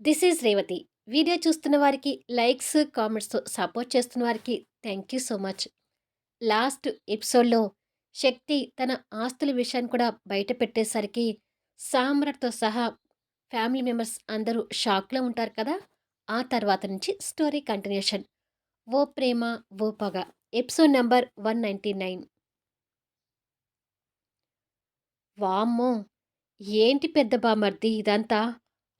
This is Revathi. Video చూస్తున్న వారికి likes, కామెంట్స్‌తో support చేస్తున్న వారికి thank you so much. Last ఎపిసోడ్‌లో శక్తి తన ఆస్తుల విషయాన్ని కూడా బయట పెట్టేసరికి సామ్రాట్‌తో సహా ఫ్యామిలీ మెంబర్స్ అందరూ షాక్‌లో ఉంటారు కదా! ఆ తర్వాత నుంచి స్టోరీ కంటిన్యూషన్. ఓ ప్రేమ ఓ పగ ఎపిసోడ్ నంబర్ 199. వామ్మో! ఏంటి పెద్ద బామర్ది ఇదంతా?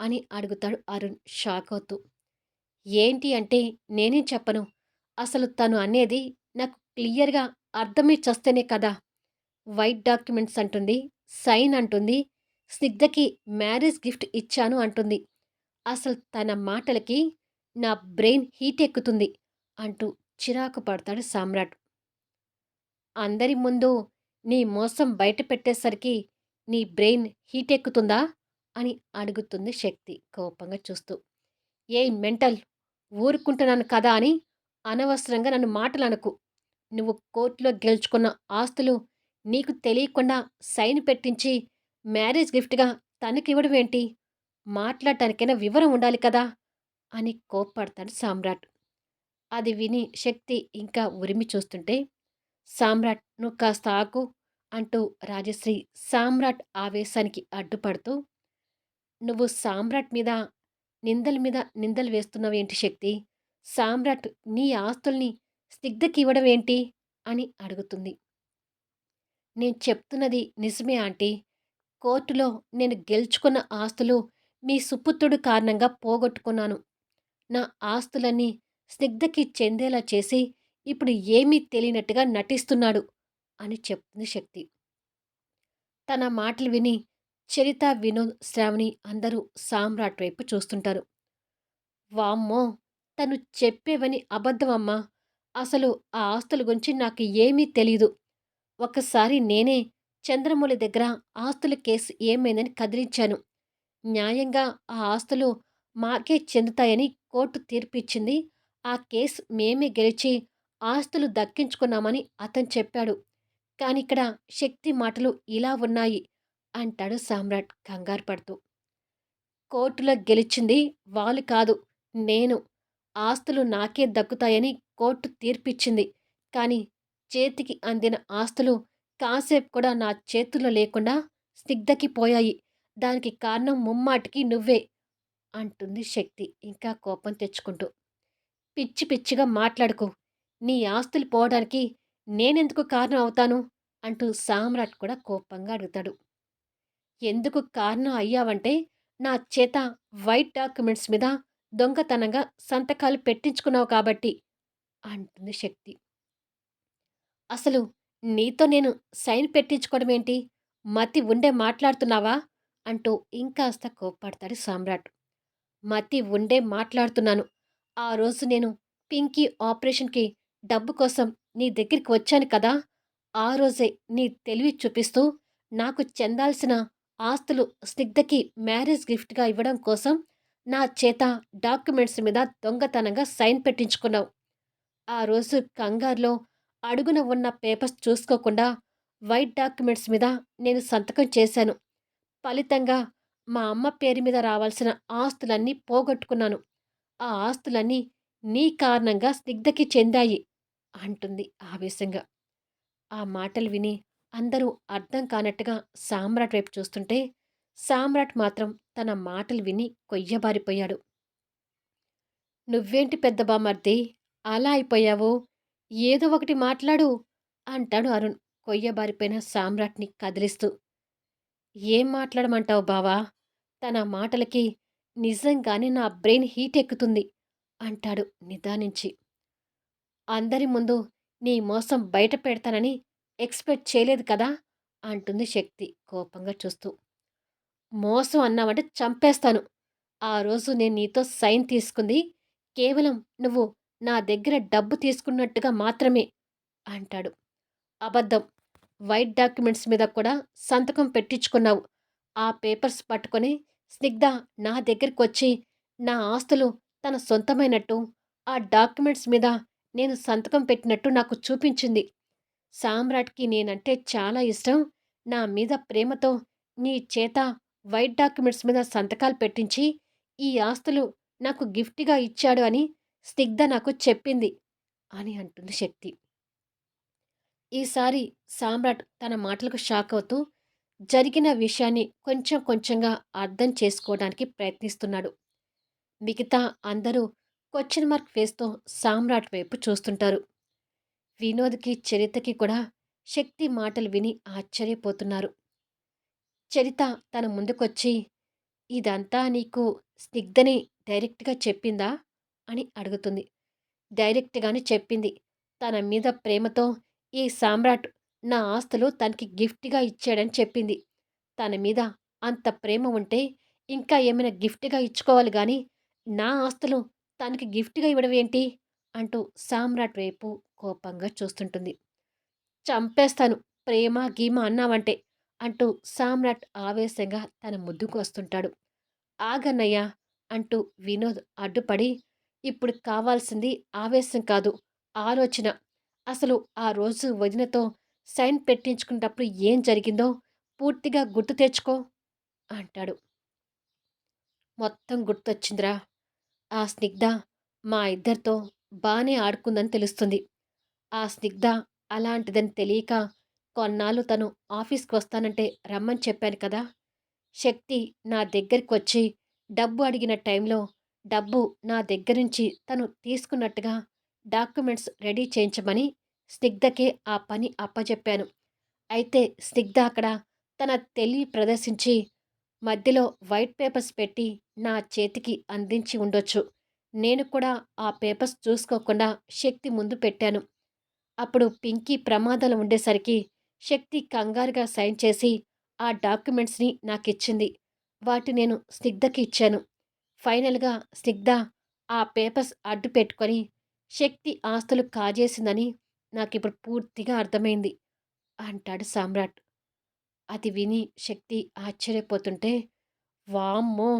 అని అడుగుతాడు అరుణ్ షాక్ అవుతూ. ఏంటి అంటే నేనేం చెప్పను. అసలు తను అనేది నాకు క్లియర్‌గా అర్థమే చస్తేనే కదా! వైట్ డాక్యుమెంట్స్ అంటుంది, సైన్ అంటుంది, స్నిగ్ధకి మ్యారేజ్ గిఫ్ట్ ఇచ్చాను అంటుంది. అసలు తన మాటలకి నా బ్రెయిన్ హీట్ ఎక్కుతుంది అంటూ చిరాకు పడతాడు సామ్రాట్. అందరి ముందు నీ మోసం బయట పెట్టేసరికి నీ బ్రెయిన్ హీట్ ఎక్కుతుందా? అని అడుగుతుంది శక్తి కోపంగా చూస్తూ. ఏ మెంటల్! ఊరుకుంటున్నాను కదా అని అనవసరంగా నన్ను మాటలనకు. నువ్వు కోర్టులో గెలుచుకున్న ఆస్తులు నీకు తెలియకుండా సైన్ పెట్టించి మ్యారేజ్ గిఫ్ట్‌గా తనకివ్వడమేంటి? మాట్లాడటానికైనా వివరం ఉండాలి కదా! అని కోప్పడతాడు సామ్రాట్. అది విని శక్తి ఇంకా ఉరిమి చూస్తుంటే, సామ్రాట్ నువ్వు కాస్త ఆకు అంటూ రాజశ్రీ సామ్రాట్ ఆవేశానికి అడ్డుపడుతూ నువ్వు సామ్రాట్ మీద నిందల మీద నిందలు వేస్తున్నావేంటి శక్తి? సామ్రాట్ నీ ఆస్తుల్ని స్నిగ్ధకి ఇవ్వడం ఏంటి? అని అడుగుతుంది. నేను చెప్తున్నది నిజమే ఆంటీ. కోర్టులో నేను గెలుచుకున్న ఆస్తులు మీ సుపుత్రుడు కారణంగా పోగొట్టుకున్నాను. నా ఆస్తులన్నీ స్నిగ్ధకి చెందేలా చేసి ఇప్పుడు ఏమీ తెలియనట్టుగా నటిస్తున్నాడు అని చెప్తుంది శక్తి. తన మాటలు విని చరిత, వినోద్, శ్రావణి అందరూ సామ్రాట్ వైపు చూస్తుంటారు. వామ్మో! తను చెప్పేవని అబద్ధమమ్మా! అసలు ఆ ఆస్తుల గురించి నాకు ఏమీ తెలీదు. ఒకసారి నేనే చంద్రమౌళి దగ్గర ఆస్తుల కేసు ఏమైందని కదిలించాను. న్యాయంగా ఆ ఆస్తులు మాకే చెందుతాయని కోర్టు తీర్పిచ్చింది. ఆ కేసు మేమే గెలిచి ఆస్తులు దక్కించుకున్నామని అతను చెప్పాడు. కానిక్కడ శక్తి మాటలు ఇలా ఉన్నాయి అంటాడు సామ్రాట్ కంగారు పడుతూ. కోర్టులో గెలిచింది వాళ్ళు కాదు నేను. ఆస్తులు నాకే దక్కుతాయని కోర్టు తీర్పిచ్చింది. కానీ చేతికి అందిన ఆస్తులు కాసేపు కూడా నా చేతుల్లో లేకుండా స్నిగ్ధకి పోయాయి. దానికి కారణం ముమ్మాటికి నువ్వే అంటుంది శక్తి ఇంకా కోపం తెచ్చుకుంటూ. పిచ్చి పిచ్చిగా మాట్లాడుకో. నీ ఆస్తులు పోవడానికి నేనెందుకు కారణం అవుతాను? అంటూ సామ్రాట్ కూడా కోపంగా అడుగుతాడు. ఎందుకు కారణం అయ్యావంటే నా చేత వైట్ డాక్యుమెంట్స్ మీద దొంగతనంగా సంతకాలు పెట్టించుకున్నావు కాబట్టి అంటుంది శక్తి. అసలు నీతో నేను సైన్ పెట్టించుకోవడం ఏంటి? మతి ఉండే మాట్లాడుతున్నావా? అంటూ ఇంకాస్త కోప్పడతాడు సామ్రాట్. మతి ఉండే మాట్లాడుతున్నాను. ఆ రోజు నేను పింకీ ఆపరేషన్‌కి డబ్బు కోసం నీ దగ్గరికి వచ్చాను కదా! ఆ రోజే నీ తెలివి చూపిస్తూ నాకు చెందాల్సిన ఆస్తులు స్నిగ్ధకి మ్యారేజ్ గిఫ్ట్‌గా ఇవ్వడం కోసం నా చేత డాక్యుమెంట్స్ మీద దొంగతనంగా సైన్ పెట్టించుకున్నావు. ఆ రోజు కంగారులో అడుగున ఉన్న పేపర్స్ చూసుకోకుండా వైట్ డాక్యుమెంట్స్ మీద నేను సంతకం చేశాను. ఫలితంగా మా అమ్మ పేరు మీద రావాల్సిన ఆస్తులన్నీ పోగొట్టుకున్నాను. ఆ ఆస్తులన్నీ నీ కారణంగా స్నిగ్ధకి చెందాయి అంటుంది ఆవేశంగా. ఆ మాటలు విని అందరూ అర్థం కానట్టుగా సామ్రాట్ వైపు చూస్తుంటే సామ్రాట్ మాత్రం తన మాటలు విని కొయ్యబారిపోయాడు. నువ్వేంటి పెద్ద బామర్ది అలా అయిపోయావో ఏదో ఒకటి మాట్లాడు అంటాడు అరుణ్ కొయ్యబారిపోయిన సామ్రాట్ని కదిలిస్తూ. ఏం మాట్లాడమంటావు బావా తన మాటలకి నిజంగానే నా బ్రెయిన్ హీట్ ఎక్కుతుంది అంటాడు నిదానించి. అందరి ముందు నీ మోసం బయట పెడతానని ఎక్స్‌పెక్ట్ చేయలేదు కదా! అంటుంది శక్తి కోపంగా చూస్తూ. మోసం అన్నావంటే చంపేస్తాను. ఆ రోజు నేను నీతో సైన్ తీసుకుంది కేవలం నువ్వు నా దగ్గర డబ్బు తీసుకున్నట్టుగా మాత్రమే అంటాడు. అబద్ధం. వైట్ డాక్యుమెంట్స్ మీద కూడా సంతకం పెట్టించుకున్నావు. ఆ పేపర్స్ పట్టుకొని స్నిగ్ధ నా దగ్గరికి వచ్చి నా ఆస్తులు తన సొంతమైనట్టు, ఆ డాక్యుమెంట్స్ మీద నేను సంతకం పెట్టినట్టు నాకు చూపించింది. సామ్రాట్‌కి నేనంటే చాలా ఇష్టం. నా మీద ప్రేమతో నీ చేత వైట్ డాక్యుమెంట్స్ మీద సంతకాలు పెట్టించి ఈ ఆస్తులు నాకు గిఫ్ట్‌గా ఇచ్చాడు అని స్నిగ్ధ నాకు చెప్పింది అని అంటుంది శక్తి. ఈసారి సామ్రాట్ తన మాటలకు షాక్ అవుతూ జరిగిన విషయాన్ని కొంచెం కొంచెంగా అర్థం చేసుకోవడానికి ప్రయత్నిస్తున్నాడు. మిగతా అందరూ క్వశ్చన్ మార్క్ ఫేస్‌తో సామ్రాట్ వైపు చూస్తుంటారు. వినోద్‌కి, చరితకి కూడా శక్తి మాటలు విని ఆశ్చర్యపోతున్నారు. చరిత తన ముందుకొచ్చి, "ఇదంతా నీకు స్నిగ్ధని డైరెక్ట్‌గా చెప్పిందా?" అని అడుగుతుంది. డైరెక్ట్‌గానే చెప్పింది. తన మీద ప్రేమతో ఈ సామ్రాట్ నా ఆస్తులు తనకి గిఫ్ట్‌గా ఇచ్చాడని చెప్పింది. తన మీద అంత ప్రేమ ఉంటే ఇంకా ఏమైనా గిఫ్ట్‌గా ఇచ్చుకోవాలి కానీ నా ఆస్తులు తనకి గిఫ్ట్‌గా ఇవ్వడం ఏంటి? అంటూ సామ్రాట్ వైపు కోపంగా చూస్తుంటుంది. చంపేస్తాను ప్రేమ, గీమ అన్నావంటే అంటూ సామ్రాట్ ఆవేశంగా తన ముద్దుకు వస్తుంటాడు. ఆగన్నయ్య అంటూ వినోద్ అడ్డుపడి ఇప్పుడు కావాల్సింది ఆవేశం కాదు ఆలోచన. అసలు ఆ రోజు వదినతో సైన్ పెట్టించుకునేటప్పుడు ఏం జరిగిందో పూర్తిగా గుర్తు తెచ్చుకో అంటాడు. మొత్తం గుర్తొచ్చిందిరా. ఆ స్నిగ్ధ మా ఇద్దరితో బాగానే ఆడుకుందని తెలుస్తుంది. ఆ స్నిగ్ధ అలాంటిదని తెలియక కొన్నాళ్ళు తను ఆఫీస్కి వస్తానంటే రమ్మని చెప్పాను కదా. శక్తి నా దగ్గరికి వచ్చి డబ్బు అడిగిన టైంలో డబ్బు నా దగ్గర నుంచి తను తీసుకున్నట్టుగా డాక్యుమెంట్స్ రెడీ చేయించమని స్నిగ్ధకే ఆ పని అప్పచెప్పాను. అయితే స్నిగ్ధ అక్కడ తన తెలివి ప్రదర్శించి మధ్యలో వైట్ పేపర్స్ పెట్టి నా చేతికి అందించి ఉండొచ్చు. నేను కూడా ఆ పేపర్స్ చూసుకోకుండా శక్తి ముందు పెట్టాను. అప్పుడు పింకీ ప్రమాదాలు ఉండేసరికి శక్తి కంగారుగా సైన్ చేసి ఆ డాక్యుమెంట్స్ని నాకిచ్చింది. వాటి నేను స్నిగ్ధకి ఇచ్చాను. ఫైనల్‌గా స్నిగ్ధ ఆ పేపర్స్ అడ్డు పెట్టుకొని శక్తి ఆస్తులు కాజేసిందని నాకిప్పుడు పూర్తిగా అర్థమైంది అంటాడు సామ్రాట్. అది విని శక్తి ఆశ్చర్యపోతుంటే, వామ్మో!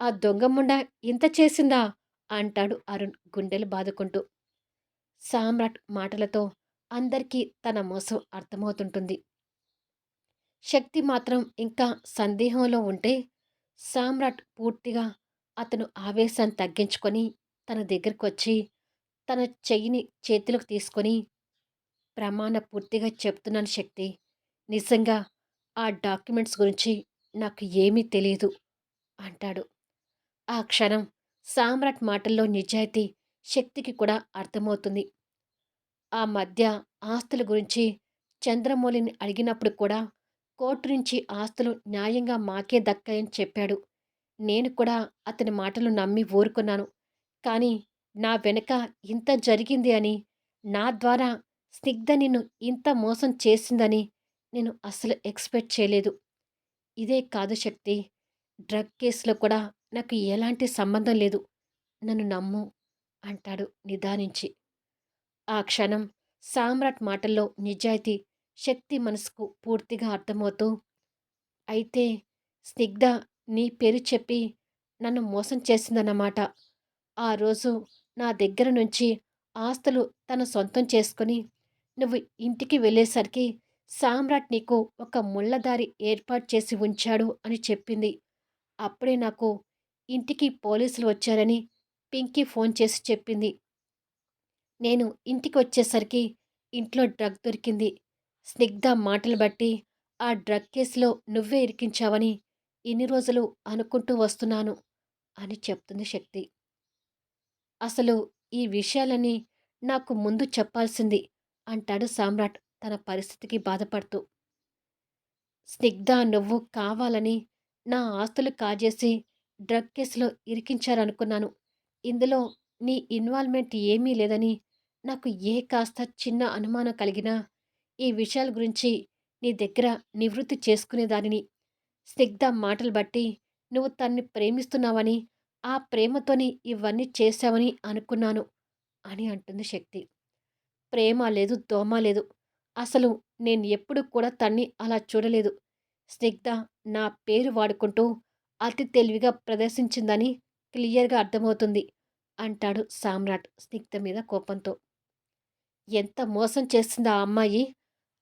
ఆ దొంగముండ ఇంత చేసిందా? అంటాడు అరుణ్ గుండెలు బాదుకుంటూ. సామ్రాట్ మాటలతో అందరికీ తన మోసం అర్థమవుతుంటుంది. శక్తి మాత్రం ఇంకా సందేహంలో ఉంటే సామ్రాట్ పూర్తిగా అతను ఆవేశాన్ని తగ్గించుకొని తన దగ్గరకొచ్చి తన చెయ్యిని చేతిలోకి తీసుకొని ప్రమాణ పూర్తిగా చెప్తున్నాను శక్తి. నిజంగా ఆ డాక్యుమెంట్స్ గురించి నాకు ఏమీ తెలియదు అంటాడు. ఆ క్షణం సామ్రాట్ మాటల్లో నిజాయితీ శక్తికి కూడా అర్థమవుతుంది. ఆ మధ్య ఆస్తుల గురించి చంద్రమౌళిని అడిగినప్పుడు కూడా కోర్టు నుంచి ఆస్తులు న్యాయంగా మాకే దక్కాయని చెప్పాడు. నేను కూడా అతని మాటలు నమ్మి ఊరుకున్నాను. కానీ నా వెనక ఇంత జరిగింది అని నా ద్వారా స్నిగ్ధ నిన్ను ఇంత మోసం చేసిందని నేను అస్సలు ఎక్స్పెక్ట్ చేయలేదు. ఇదే కాదు శక్తి డ్రగ్ కేసులో కూడా నాకు ఎలాంటి సంబంధం లేదు. నన్ను నమ్ము అంటాడు నిదానించి. ఆ క్షణం సామ్రాట్ మాటల్లో నిజాయితీ శక్తి మనసుకు పూర్తిగా అర్థమవుతూ అయితే స్నిగ్ధ నీ పేరు చెప్పి నన్ను మోసం చేసిందన్నమాట. ఆ రోజు నా దగ్గర నుంచి ఆస్తులు తన సొంతం చేసుకుని నువ్వు ఇంటికి వెళ్ళేసరికి సామ్రాట్ నీకు ఒక ముళ్ళదారి ఏర్పాటు చేసి ఉంచాడు అని చెప్పింది. అప్పుడే నాకు ఇంటికి పోలీసులు వచ్చారని పింకీ ఫోన్ చేసి చెప్పింది. నేను ఇంటికి వచ్చేసరికి ఇంట్లో డ్రగ్ దొరికింది. స్నిగ్ధ మాటలు బట్టి ఆ డ్రగ్ కేసులో నువ్వే ఇరికించావని ఇన్ని రోజులు అనుకుంటూ వస్తున్నాను అని చెప్తుంది శక్తి. అసలు ఈ విషయాలని నాకు ముందు చెప్పాల్సింది అంటాడు సామ్రాట్ తన పరిస్థితికి బాధపడుతూ. స్నిగ్ధ నువ్వు కావాలని నా ఆస్తులు కాజేసి డ్రగ్ కేసులో ఇరికించారనుకున్నాను. ఇందులో నీ ఇన్వాల్వ్మెంట్ ఏమీ లేదని నాకు ఏ కాస్త చిన్న అనుమానం కలిగినా ఈ విషయాల గురించి నీ దగ్గర నివృత్తి చేసుకునేదానిని స్నిగ్ధ మాటలు బట్టి నువ్వు తన్ని ప్రేమిస్తున్నావని ఆ ప్రేమతోని ఇవన్నీ చేశావని అనుకున్నాను అని అంటుంది శక్తి. ప్రేమ లేదు దోమ లేదు. అసలు నేను ఎప్పుడు కూడా తన్ని అలా చూడలేదు. స్నిగ్ధ నా పేరు వాడుకుంటూ అతి తెలివిగా ప్రదర్శించిందని క్లియర్గా అర్థమవుతుంది అంటాడు సామ్రాట్ స్నిగ్ధ మీద కోపంతో. ఎంత మోసం చేస్తుందా ఆ అమ్మాయి?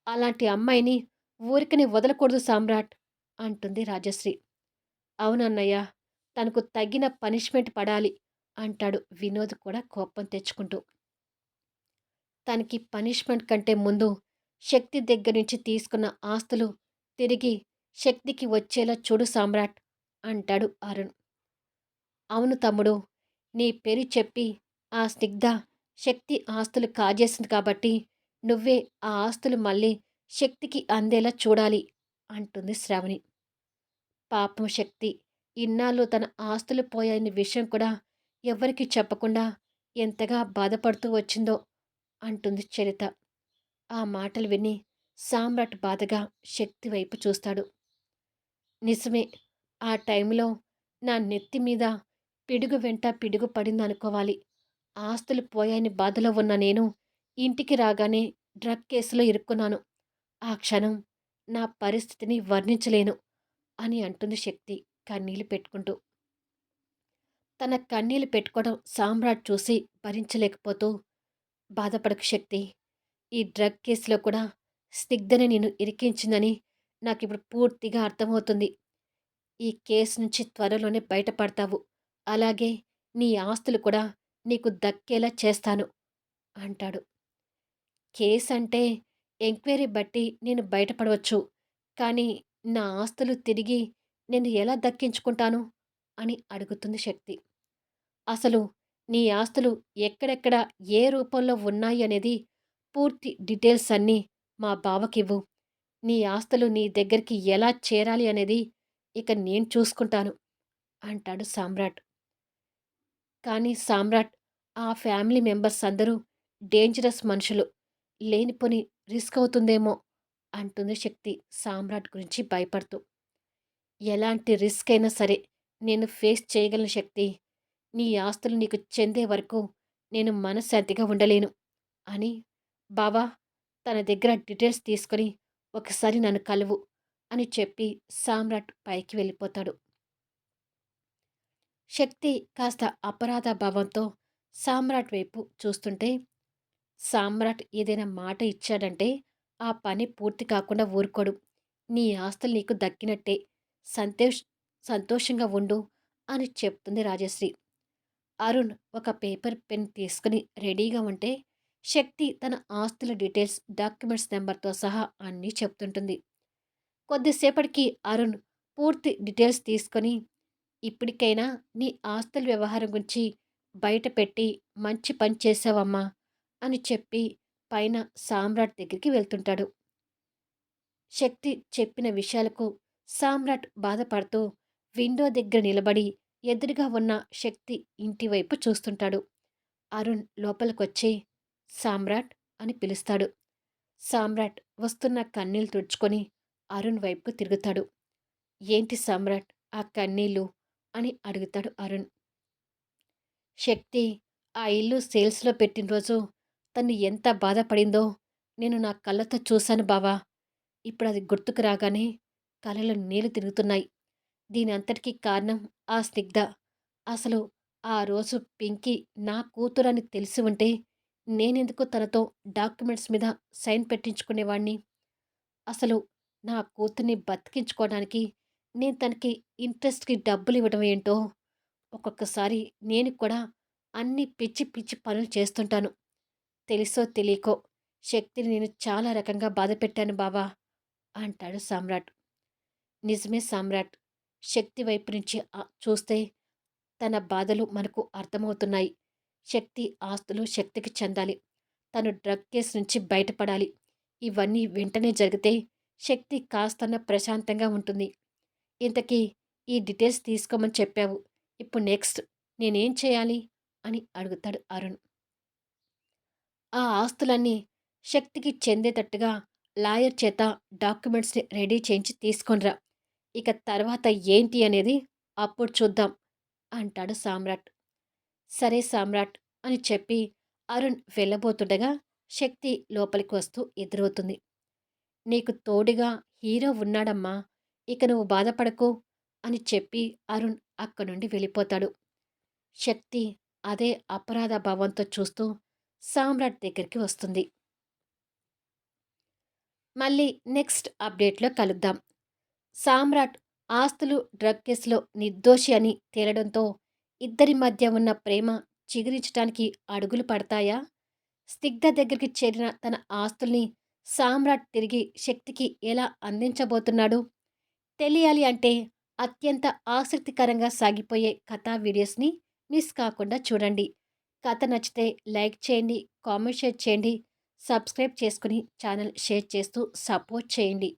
అలాంటి అమ్మాయిని ఊరికని వదలకూడదు సామ్రాట్ అంటుంది రాజశ్రీ. అవునన్నయ్య తనకు తగిన పనిష్మెంట్ పడాలి అంటాడు వినోద్ కూడా కోపం తెచ్చుకుంటూ. తనకి పనిష్మెంట్ కంటే ముందు శక్తి దగ్గర నుంచి తీసుకున్న ఆస్తులు తిరిగి శక్తికి వచ్చేలా చూడు సామ్రాట్ అంటాడు అరుణ్. అవును తమ్ముడు నీ పేరు చెప్పి ఆ స్నిగ్ధ శక్తి ఆస్తులు కాజేసింది కాబట్టి నువ్వే ఆ ఆస్తులు మళ్ళీ శక్తికి అందేలా చూడాలి అంటుంది శ్రావణి. పాపం శక్తి ఇన్నాళ్ళు తన ఆస్తులు పోయాయని విషయం కూడా ఎవరికి చెప్పకుండా ఎంతగా బాధపడుతూ వచ్చిందో అంటుంది చరిత. ఆ మాటలు విని సామ్రాట్ బాధగా శక్తి వైపు చూస్తాడు. నిజమే ఆ టైంలో నా నెత్తి మీద పిడుగు వెంట పిడుగు పడిందనుకోవాలి. ఆస్తులు పోయాయని బాధలో ఉన్న నేను ఇంటికి రాగానే డ్రగ్ కేసులో ఇరుక్కున్నాను. ఆ క్షణం నా పరిస్థితిని వర్ణించలేను అని అంటుంది శక్తి కన్నీళ్ళు పెట్టుకుంటూ. తన కన్నీళ్ళు పెట్టుకోవడం సామ్రాట్ చూసి భరించలేకపోతూ బాధపడకు శక్తి ఈ డ్రగ్ కేసులో కూడా స్నిగ్ధని నేను ఇరికించిందని నాకు ఇప్పుడు పూర్తిగా అర్థమవుతుంది. ఈ కేసు నుంచి త్వరలోనే బయటపడతావు. అలాగే నీ ఆస్తులు కూడా నీకు దక్కేలా చేస్తాను అంటాడు. కేస్ అంటే ఎంక్వైరీ బట్టి నేను బయటపడవచ్చు కానీ నా ఆస్తులు తిరిగి నేను ఎలా దక్కించుకుంటాను? అని అడుగుతుంది శక్తి. అసలు నీ ఆస్తులు ఎక్కడెక్కడ ఏ రూపంలో ఉన్నాయి అనేది పూర్తి డీటెయిల్స్ అన్నీ మా బావకివ్వు. నీ ఆస్తులు నీ దగ్గరికి ఎలా చేరాలి అనేది ఇక నేను చూసుకుంటాను అంటాడు సామ్రాట్. కానీ సామ్రాట్ ఆ ఫ్యామిలీ మెంబర్స్ అందరూ డేంజరస్ మనుషులు. లేనిపోని రిస్క్ అవుతుందేమో అంటుంది శక్తి సామ్రాట్ గురించి భయపడుతూ. ఎలాంటి రిస్క్ అయినా సరే నేను ఫేస్ చేయగలను శక్తి. నీ ఆస్తులు నీకు చెందే వరకు నేను మనశ్శాంతిగా ఉండలేను అని బావా తన దగ్గర డీటెయిల్స్ తీసుకొని ఒకసారి నన్ను కలువు అని చెప్పి సామ్రాట్ పైకి వెళ్ళిపోతాడు. శక్తి కాస్త అపరాధ భావంతో సామ్రాట్ వైపు చూస్తుంటే సామ్రాట్ ఏదైనా మాట ఇచ్చాడంటే ఆ పని పూర్తి కాకుండా ఊరుకోడు. నీ ఆస్తులు నీకు దక్కినట్టే. సంతోష్ సంతోషంగా ఉండు అని చెప్తుంది రాజశ్రీ. అరుణ్ ఒక పేపర్ పెన్ తీసుకుని రెడీగా ఉంటే శక్తి తన ఆస్తుల డీటెయిల్స్ డాక్యుమెంట్స్ నెంబర్తో సహా అన్నీ చెప్తుంటుంది. కొద్దిసేపటికి అరుణ్ పూర్తి డీటెయిల్స్ తీసుకొని ఇప్పటికైనా నీ ఆస్తుల వ్యవహారం గురించి బయట పెట్టి మంచి పని చేసావమ్మా అని చెప్పి పైన సామ్రాట్ దగ్గరికి వెళ్తుంటాడు. శక్తి చెప్పిన విషయాలకు సామ్రాట్ బాధపడుతూ విండో దగ్గర నిలబడి ఎదురుగా ఉన్న శక్తి ఇంటివైపు చూస్తుంటాడు. అరుణ్ లోపలికొచ్చి సామ్రాట్ అని పిలుస్తాడు. సామ్రాట్ వస్తున్న కన్నీళ్ళు తుడుచుకొని అరుణ్ వైపుకు తిరుగుతాడు. ఏంటి సామ్రాట్ ఆ కన్నీళ్ళు అని అడుగుతాడు అరుణ్. శక్తి ఆ ఇల్లు సేల్స్లో పెట్టిన రోజు తను ఎంత బాధపడిందో నేను నా కళ్ళతో చూశాను బావా. ఇప్పుడు అది గుర్తుకు రాగానే కళ్ళలో నీళ్ళు తిరుగుతున్నాయి. దీని అంతటికీ కారణం ఆ స్నిగ్ధ. అసలు ఆ రోజు పింకీ నా కూతురని తెలిసి ఉంటే నేనెందుకు తనతో డాక్యుమెంట్స్ మీద సైన్ పెట్టించుకునేవాణ్ణి? అసలు నా కూతుర్ని బతికించుకోవడానికి నేను తనకి ఇంట్రెస్ట్కి డబ్బులు ఇవ్వడం ఏంటో ఒక్కొక్కసారి నేను కూడా అన్ని పిచ్చి పిచ్చి పనులు చేస్తుంటాను. తెలుసో తెలియకో శక్తిని నేను చాలా రకంగా బాధ పెట్టాను బావా అంటాడు సామ్రాట్. నిజమే సామ్రాట్. శక్తి వైపు నుంచి చూస్తే తన బాధలు మనకు అర్థమవుతున్నాయి. శక్తి ఆస్తులు శక్తికి చెందాలి. తను డ్రగ్ కేసు నుంచి బయటపడాలి. ఇవన్నీ వెంటనే జరిగితే శక్తి కాస్తన్న ప్రశాంతంగా ఉంటుంది. ఇంతకీ ఈ డీటెయిల్స్ తీసుకోమని చెప్పావు. ఇప్పుడు నెక్స్ట్ నేనేం చేయాలి? అని అడుగుతాడు అరుణ్. ఆ ఆస్తులన్నీ శక్తికి చెందేటట్టుగా లాయర్ చేత డాక్యుమెంట్స్ని రెడీ చేయించి తీసుకొనిరా. ఇక తర్వాత ఏంటి అనేది అప్పుడు చూద్దాం అంటాడు సామ్రాట్. సరే సామ్రాట్ అని చెప్పి అరుణ్ వెళ్ళబోతుండగా శక్తి లోపలికి వస్తూ ఎదురవుతుంది. నీకు తోడుగా హీరో ఉన్నాడమ్మా ఇక నువ్వు బాధపడకు అని చెప్పి అరుణ్ అక్కడి నుండి వెళ్ళిపోతాడు. శక్తి అదే అపరాధ భావంతో చూస్తూ సామ్రాట్ దగ్గరికి వస్తుంది. మళ్ళీ నెక్స్ట్ అప్డేట్లో కలుద్దాం. సామ్రాట్ ఆస్తులు డ్రగ్ కేసులో నిర్దోషి అని తేలడంతో ఇద్దరి మధ్య ఉన్న ప్రేమ చిగురించడానికి అడుగులు పడతాయా? స్నిగ్ధ దగ్గరికి చేరిన తన ఆస్తుల్ని సామ్రాట్ తిరిగి శక్తికి ఎలా అందించబోతున్నాడు? తెలియాలి అంటే అత్యంత ఆసక్తికరంగా సాగిపోయే కథా వీడియోస్ని మిస్ కాకుండా చూడండి. కథ నచ్చితే లైక్ చేయండి కామెంట్ షేర్ చేయండి సబ్స్క్రైబ్ చేసుకుని ఛానల్ షేర్ చేస్తూ సపోర్ట్ చేయండి.